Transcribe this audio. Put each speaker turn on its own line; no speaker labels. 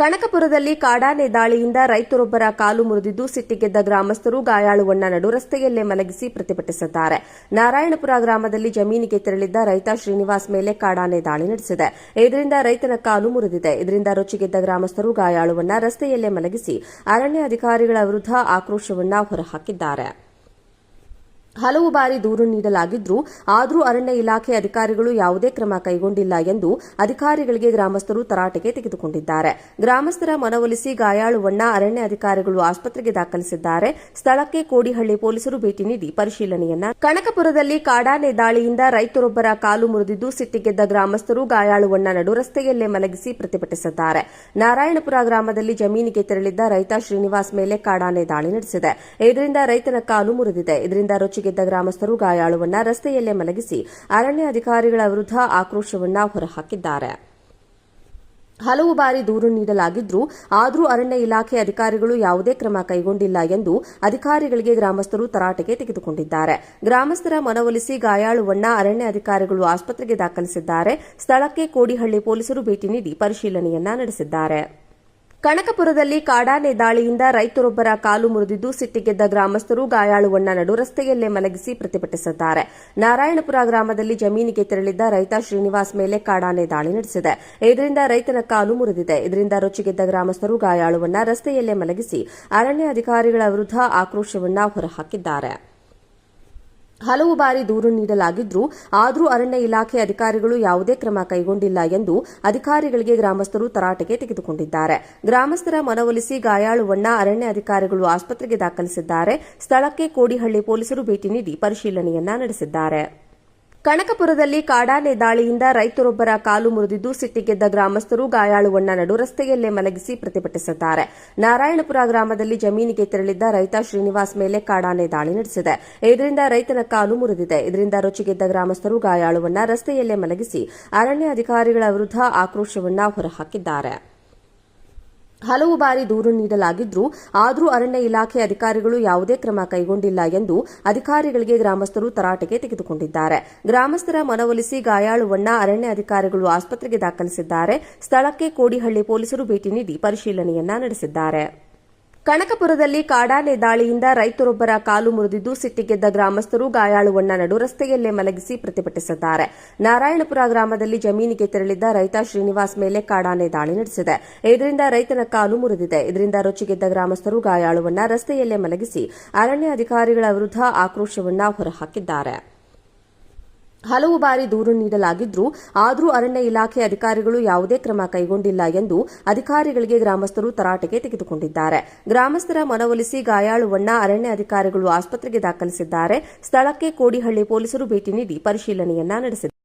ಕನಕಪುರದಲ್ಲಿ ಕಾಡಾನೆ ದಾಳಿಯಿಂದ ರೈತರೊಬ್ಬರ ಕಾಲು ಮುರಿದಿದ್ದು ಸಿಟ್ಟಿಗೆದ್ದ ಗ್ರಾಮಸ್ಥರು ಗಾಯಾಳುವಣ್ಣ ನಡು ರಸ್ತೆಯಲ್ಲೇ ಮಲಗಿಸಿ ಪ್ರತಿಭಟಿಸಿದ್ದಾರೆ. ನಾರಾಯಣಪುರ ಗ್ರಾಮದಲ್ಲಿ ಜಮೀನಿಗೆ ತೆರಳಿದ್ದ ರೈತ ಶ್ರೀನಿವಾಸ್ ಮೇಲೆ ಕಾಡಾನೆ ದಾಳಿ ನಡೆಸಿದೆ. ಇದರಿಂದ ರೈತನ ಕಾಲು ಮುರಿದಿದೆ. ಇದರಿಂದ ರೊಚ್ಚಿಗೆದ್ದ ಗ್ರಾಮಸ್ಥರು ಗಾಯಾಳುವನ್ನ ರಸ್ತೆಯಲ್ಲೇ ಮಲಗಿಸಿ ಅರಣ್ಯ ಅಧಿಕಾರಿಗಳ ವಿರುದ್ಧ ಆಕ್ರೋಶವನ್ನ ಹೊರಹಾಕಿದ್ದಾರೆ. ಹಲವು ಬಾರಿ ದೂರು ನೀಡಲಾಗಿದ್ರೂ ಆದರೂ ಅರಣ್ಯ ಇಲಾಖೆ ಅಧಿಕಾರಿಗಳು ಯಾವುದೇ ಕ್ರಮ ಕೈಗೊಂಡಿಲ್ಲ ಎಂದು ಅಧಿಕಾರಿಗಳಿಗೆ ಗ್ರಾಮಸ್ಥರು ತರಾಟೆಗೆ ತೆಗೆದುಕೊಂಡಿದ್ದಾರೆ. ಗ್ರಾಮಸ್ಥರ ಮನವೊಲಿಸಿ ಗಾಯಾಳುವಣ್ಣ ಅರಣ್ಯ ಅಧಿಕಾರಿಗಳು ಆಸ್ಪತ್ರೆಗೆ ದಾಖಲಿಸಿದ್ದಾರೆ. ಸ್ಥಳಕ್ಕೆ ಕೋಡಿಹಳ್ಳಿ ಪೊಲೀಸರು ಭೇಟಿ ನೀಡಿ ಪರಿಶೀಲನೆಯನ್ನ. ಕನಕಪುರದಲ್ಲಿ ಕಾಡಾನೆ ದಾಳಿಯಿಂದ ರೈತರೊಬ್ಬರ ಕಾಲು ಮುರಿದಿದ್ದು ಸಿಟ್ಟಿಗೆದ್ದ ಗ್ರಾಮಸ್ಥರು ಗಾಯಾಳುವಣ್ಣ ನಡು ರಸ್ತೆಯಲ್ಲೇ ಮಲಗಿಸಿ ಪ್ರತಿಭಟಿಸಿದ್ದಾರೆ. ನಾರಾಯಣಪುರ ಗ್ರಾಮದಲ್ಲಿ ಜಮೀನಿಗೆ ತೆರಳಿದ್ದ ರೈತ ಶ್ರೀನಿವಾಸ್ ಮೇಲೆ ಕಾಡಾನೆ ದಾಳಿ ನಡೆಸಿದೆ. ಇದರಿಂದ ರೈತನ ಕಾಲು ಮುರಿದಿದೆ. ಇದರಿಂದ ರೊಚ್ಚಿಗೆದ್ದ ಗ್ರಾಮಸ್ಥರು ಗಾಯಾಳುವನ್ನ ರಸ್ತೆಯಲ್ಲೇ ಮಲಗಿಸಿ ಅರಣ್ಯ ಅಧಿಕಾರಿಗಳ ವಿರುದ್ಧ ಆಕ್ರೋಶವನ್ನ ಹೊರಹಾಕಿದ್ದಾರೆ. ಹಲವು ಬಾರಿ ದೂರು ನೀಡಲಾಗಿದ್ರೂ ಆದರೂ ಅರಣ್ಯ ಇಲಾಖೆ ಅಧಿಕಾರಿಗಳು ಯಾವುದೇ ಕ್ರಮ ಕೈಗೊಂಡಿಲ್ಲ ಎಂದು ಅಧಿಕಾರಿಗಳಿಗೆ ಗ್ರಾಮಸ್ಥರು ತರಾಟೆಗೆ ತೆಗೆದುಕೊಂಡಿದ್ದಾರೆ. ಗ್ರಾಮಸ್ಥರ ಮನವೊಲಿಸಿ ಗಾಯಾಳುವಣ್ಣ ಅರಣ್ಯ ಅಧಿಕಾರಿಗಳು ಆಸ್ಪತ್ರೆಗೆ ದಾಖಲಿಸಿದ್ದಾರೆ. ಸ್ಥಳಕ್ಕೆ ಕೋಡಿಹಳ್ಳಿ ಪೊಲೀಸರು ಭೇಟಿ ನೀಡಿ ಪರಿಶೀಲನೆಯನ್ನ ನಡೆಸಿದ್ದಾರೆ. ಕನಕಪುರದಲ್ಲಿ ಕಾಡಾನೆ ದಾಳಿಯಿಂದ ರೈತರೊಬ್ಬರ ಕಾಲು ಮುರಿದಿದ್ದು ಸಿಟ್ಟಿಗೆದ್ದ ಗ್ರಾಮಸ್ಥರು ಗಾಯಾಳುವಣ್ಣ ನಡು ರಸ್ತೆಯಲ್ಲೇ ಮಲಗಿಸಿ ಪ್ರತಿಭಟಿಸಿದ್ದಾರೆ. ನಾರಾಯಣಪುರ ಗ್ರಾಮದಲ್ಲಿ ಜಮೀನಿಗೆ ತೆರಳಿದ್ದ ರೈತ ಶ್ರೀನಿವಾಸ್ ಮೇಲೆ ಕಾಡಾನೆ ದಾಳಿ ನಡೆಸಿದೆ. ಇದರಿಂದ ರೈತನ ಕಾಲು ಮುರಿದಿದೆ. ಇದರಿಂದ ರೊಚ್ಚಿಗೆದ್ದ ಗ್ರಾಮಸ್ಥರು ಗಾಯಾಳುವನ್ನ ರಸ್ತೆಯಲ್ಲೇ ಮಲಗಿಸಿ ಅರಣ್ಯ ಅಧಿಕಾರಿಗಳ ವಿರುದ್ಧ ಆಕ್ರೋಶವನ್ನ ಹೊರಹಾಕಿದ್ದಾರೆ. ಹಲವು ಬಾರಿ ದೂರು ನೀಡಲಾಗಿದ್ರೂ ಆದರೂ ಅರಣ್ಯ ಇಲಾಖೆ ಅಧಿಕಾರಿಗಳು ಯಾವುದೇ ಕ್ರಮ ಕೈಗೊಂಡಿಲ್ಲ ಎಂದು ಅಧಿಕಾರಿಗಳಿಗೆ ಗ್ರಾಮಸ್ಥರು ತರಾಟೆಗೆ ತೆಗೆದುಕೊಂಡಿದ್ದಾರೆ. ಗ್ರಾಮಸ್ಥರ ಮನವೊಲಿಸಿ ಗಾಯಾಳುವಣ್ಣ ಅರಣ್ಯ ಅಧಿಕಾರಿಗಳು ಆಸ್ಪತ್ರೆಗೆ ದಾಖಲಿಸಿದ್ದಾರೆ. ಸ್ಥಳಕ್ಕೆ ಕೋಡಿಹಳ್ಳಿ ಪೊಲೀಸರು ಭೇಟಿ ನೀಡಿ ಪರಿಶೀಲನೆಯನ್ನ ನಡೆಸಿದ್ದಾರೆ. ಕನಕಪುರದಲ್ಲಿ ಕಾಡಾನೆ ದಾಳಿಯಿಂದ ರೈತರೊಬ್ಬರ ಕಾಲು ಮುರಿದಿದ್ದು ಸಿಟ್ಟಿಗೆದ್ದ ಗ್ರಾಮಸ್ಥರು ಗಾಯಾಳುವಣ್ಣ ನಡು ರಸ್ತೆಯಲ್ಲೇ ಮಲಗಿಸಿ ಪ್ರತಿಭಟಿಸಿದ್ದಾರೆ. ನಾರಾಯಣಪುರ ಗ್ರಾಮದಲ್ಲಿ ಜಮೀನಿಗೆ ತೆರಳಿದ್ದ ರೈತ ಶ್ರೀನಿವಾಸ್ ಮೇಲೆ ಕಾಡಾನೆ ದಾಳಿ ನಡೆಸಿದೆ. ಇದರಿಂದ ರೈತನ ಕಾಲು ಮುರಿದಿದೆ. ಇದರಿಂದ ರೊಚ್ಚಿಗೆದ್ದ ಗ್ರಾಮಸ್ಥರು ಗಾಯಾಳುವನ್ನ ರಸ್ತೆಯಲ್ಲೇ ಮಲಗಿಸಿ ಅರಣ್ಯ ಅಧಿಕಾರಿಗಳ ವಿರುದ್ಧ ಆಕ್ರೋಶವನ್ನ ಹೊರಹಾಕಿದ್ದಾರೆ. ಹಲವು ಬಾರಿ ದೂರು ನೀಡಲಾಗಿದ್ರೂ ಆದರೂ ಅರಣ್ಯ ಇಲಾಖೆ ಅಧಿಕಾರಿಗಳು ಯಾವುದೇ ಕ್ರಮ ಕೈಗೊಂಡಿಲ್ಲ ಎಂದು ಅಧಿಕಾರಿಗಳಿಗೆ ಗ್ರಾಮಸ್ಥರು ತರಾಟೆಗೆ ತೆಗೆದುಕೊಂಡಿದ್ದಾರೆ. ಗ್ರಾಮಸ್ಥರ ಮನವೊಲಿಸಿ ಗಾಯಾಳುವಣ್ಣ ಅರಣ್ಯ ಅಧಿಕಾರಿಗಳು ಆಸ್ಪತ್ರೆಗೆ ದಾಖಲಿಸಿದ್ದಾರೆ. ಸ್ಥಳಕ್ಕೆ ಕೋಡಿಹಳ್ಳಿ ಪೊಲೀಸರು ಭೇಟಿ ನೀಡಿ ಪರಿಶೀಲನೆಯನ್ನ ನಡೆಸಿದ್ದಾರೆ. ಕನಕಪುರದಲ್ಲಿ ಕಾಡಾನೆ ದಾಳಿಯಿಂದ ರೈತರೊಬ್ಬರ ಕಾಲು ಮುರಿದಿದ್ದು ಸಿಟ್ಟಿಗೆದ್ದ ಗ್ರಾಮಸ್ಥರು ಗಾಯಾಳುವಣ್ಣ ನಡು ರಸ್ತೆಯಲ್ಲೇ ಮಲಗಿಸಿ ಪ್ರತಿಭಟಿಸಿದ್ದಾರೆ. ನಾರಾಯಣಪುರ ಗ್ರಾಮದಲ್ಲಿ ಜಮೀನಿಗೆ ತೆರಳಿದ್ದ ರೈತ ಶ್ರೀನಿವಾಸ್ ಮೇಲೆ ಕಾಡಾನೆ ದಾಳಿ ನಡೆಸಿದೆ. ಇದರಿಂದ ರೈತನ ಕಾಲು ಮುರಿದಿದೆ. ಇದರಿಂದ ರೊಚ್ಚಿಗೆದ್ದ ಗ್ರಾಮಸ್ಥರು ಗಾಯಾಳುವನ್ನ ರಸ್ತೆಯಲ್ಲೇ ಮಲಗಿಸಿ ಅರಣ್ಯ ಅಧಿಕಾರಿಗಳ ವಿರುದ್ಧ ಆಕ್ರೋಶವನ್ನ ಹೊರಹಾಕಿದ್ದಾರೆ. ಹಲವು ಬಾರಿ ದೂರು ನೀಡಲಾಗಿದ್ರೂ ಆದರೂ ಅರಣ್ಯ ಇಲಾಖೆ ಅಧಿಕಾರಿಗಳು ಯಾವುದೇ ಕ್ರಮ ಕೈಗೊಂಡಿಲ್ಲ ಎಂದು ಅಧಿಕಾರಿಗಳಿಗೆ ಗ್ರಾಮಸ್ಥರು ತರಾಟೆಗೆ ತೆಗೆದುಕೊಂಡಿದ್ದಾರೆ. ಗ್ರಾಮಸ್ಥರ ಮನವೊಲಿಸಿ ಗಾಯಾಳುವಣ್ಣ ಅರಣ್ಯ ಅಧಿಕಾರಿಗಳು ಆಸ್ಪತ್ರೆಗೆ ದಾಖಲಿಸಿದ್ದಾರೆ. ಸ್ಥಳಕ್ಕೆ ಕೋಡಿಹಳ್ಳಿ ಪೊಲೀಸರು ಭೇಟಿ ನೀಡಿ ಪರಿಶೀಲನೆಯನ್ನ ನಡೆಸಿದ್ದಾರೆ.